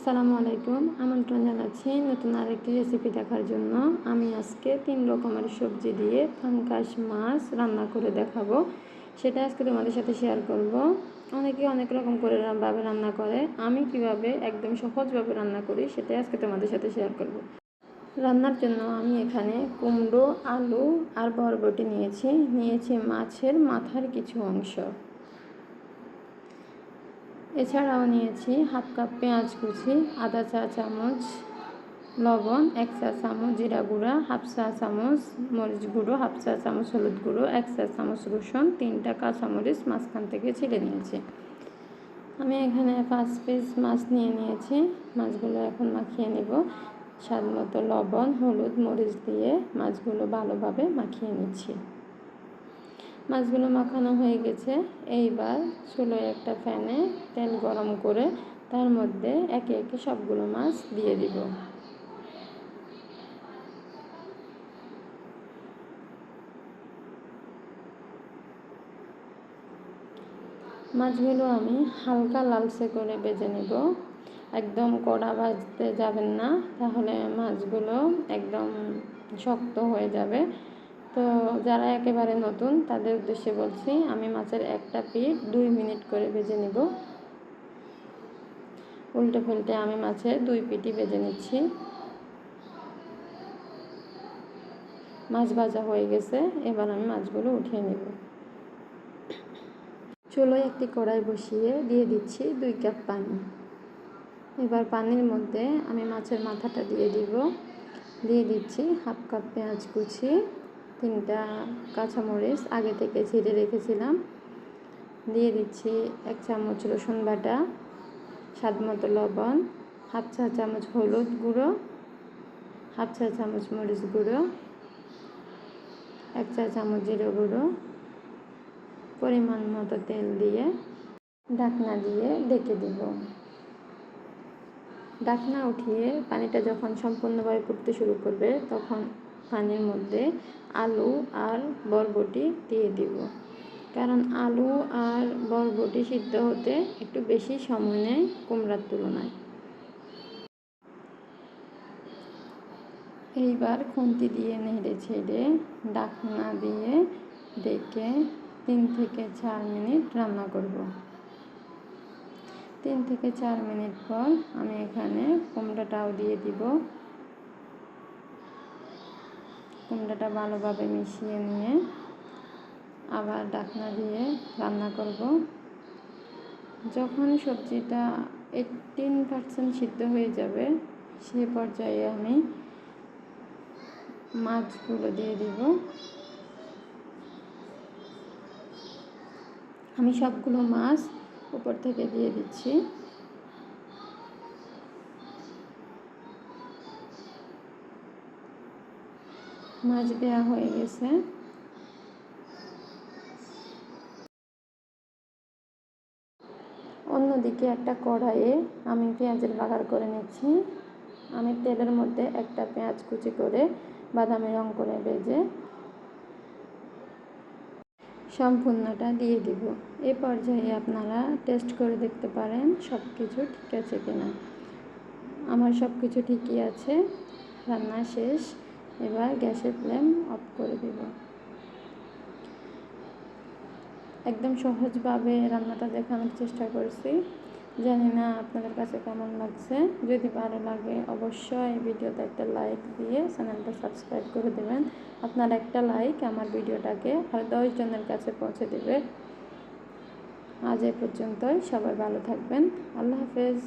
আসসালামু আলাইকুম, আমন্ত্রণ জানাচ্ছি নতুন আরেকটি রেসিপি দেখার জন্য। আমি আজকে তিন রকমের সবজি দিয়ে পাঙ্কাশ মাছ রান্না করে দেখাবো। সেটা আজকে তোমাদের সাথে শেয়ার করব। অনেকে অনেক রকম করে ভাবে রান্না করে। আমি কীভাবে একদম সহজভাবে রান্না করি সেটাই আজকে তোমাদের সাথে শেয়ার করব। রান্নার জন্য আমি এখানে কুমড়ো, আলু আর বরবটি নিয়েছি। নিয়েছি মাছের মাথার কিছু অংশ। এছাড়াও নিয়েছি হাফ কাপ পেঁয়াজ কুচি, আদা চা চামচ, লবণ, এক চা চামচ জিরা গুঁড়া, হাফ চা চামচ মরিচ গুঁড়ো, হাফ চা চামচ হলুদ গুঁড়ো, এক চা চামচ রসুন, তিনটা কাঁচামরিচ মাঝখান থেকে ছিঁড়ে নিয়েছি। আমি এখানে পাঁচ পিস মাছ নিয়ে নিয়েছি। মাছগুলো এখন মাখিয়ে নেব। স্বাদ মতো লবণ, হলুদ, মরিচ দিয়ে মাছগুলো ভালোভাবে মাখিয়ে নিচ্ছি। মাছগুলো মাখানো হয়ে গেছে। এইবার চুলোয় একটা ফ্যানে তেল গরম করে তার মধ্যে একে একে সবগুলো মাছ দিয়ে দিব। মাছগুলো আমি হালকা লালচে করে বেজে নেব। একদম কড়া ভাজতে যাবেন না, তাহলে মাছগুলো একদম শক্ত হয়ে যাবে। তো যারা একেবারে নতুন, তাদের উদ্দেশ্যে বলছি, আমি মাছের একটা পিঠ দুই মিনিট করে ভেজে নিব। উল্টে ফুলটে আমি মাছের দুই পিটি ভেজে নিচ্ছি। মাছ ভাজা হয়ে গেছে, এবার আমি মাছগুলো উঠিয়ে নেব। চুলোয় একটি কড়াই বসিয়ে দিয়ে দিচ্ছি দুই কাপ পানি। এবার পানির মধ্যে আমি মাছের মাথাটা দিয়ে দিব। দিয়ে দিচ্ছি হাফ কাপ পেঁয়াজ কুচি। তিনটা কাঁচামরিচ আগে থেকে ছিঁড়ে রেখেছিলাম। দিয়ে দিচ্ছি এক চামচ রসুন বাটা, স্বাদ মতো লবণ, হাফ চা চামচ হলুদ গুঁড়ো, হাফ চা চামচ মরিচ গুঁড়ো, এক চা চামচ জিরে গুঁড়ো, পরিমাণ মতো তেল দিয়ে ঢাকনা দিয়ে ডেকে দিব। ঢাকনা উঠিয়ে পানিটা যখন সম্পূর্ণভাবে ফুটতে শুরু করবে, তখন পানির মধ্যে আলু আর বরবটি দিয়ে দিব। কারণ আলু আর বরবটি সিদ্ধ হতে একটু বেশি সময় নেয় কুমড়ার তুলনায়। এইবার খুন্তি দিয়ে নেড়ে ছেড়ে ডাকনা দিয়ে ডেকে তিন থেকে চার মিনিট রান্না করব। তিন থেকে চার মিনিট পর আমি এখানে কুমড়াটাও দিয়ে দিব। কুমড়াটা ভালোভাবে মিশিয়ে নিয়ে আবার ডাকনা দিয়ে রান্না করব। যখন সবজিটা এইটিন পার্সেন্ট সিদ্ধ হয়ে যাবে, সে পর্যায়ে আমি মাছগুলো দিয়ে দিব। আমি সবগুলো মাছ উপর থেকে দিয়ে দিচ্ছি। মাছ দেওয়া হয়ে গেছে। অন্যদিকে একটা কড়াইয়ে আমি পেঁয়াজের বাগার করে নিচ্ছি। আমি তেলের মধ্যে একটা পেঁয়াজ কুচি করে বাদামি রং করে ভেজে সম্পূর্ণটা দিয়ে দিব। এ পর্যায়ে আপনারা টেস্ট করে দেখতে পারেন সব কিছু ঠিক আছে কিনা। আমার সব কিছু ঠিকই আছে, রান্না শেষ। এবার গ্যাসের ফ্লেম অফ করে দেব। একদম সহজভাবে রান্নাটা দেখানোর চেষ্টা করছি। জানি না আপনাদের কাছে কেমন লাগছে। যদি ভালো লাগে অবশ্যই ভিডিওতে একটা লাইক দিয়ে চ্যানেলটা সাবস্ক্রাইব করে দেবেন। আপনার একটা লাইক আমার ভিডিওটাকে আর দশজনের কাছে পৌঁছে দেবে। আজ এ পর্যন্তই। সবাই ভালো থাকবেন। আল্লাহ হাফেজ।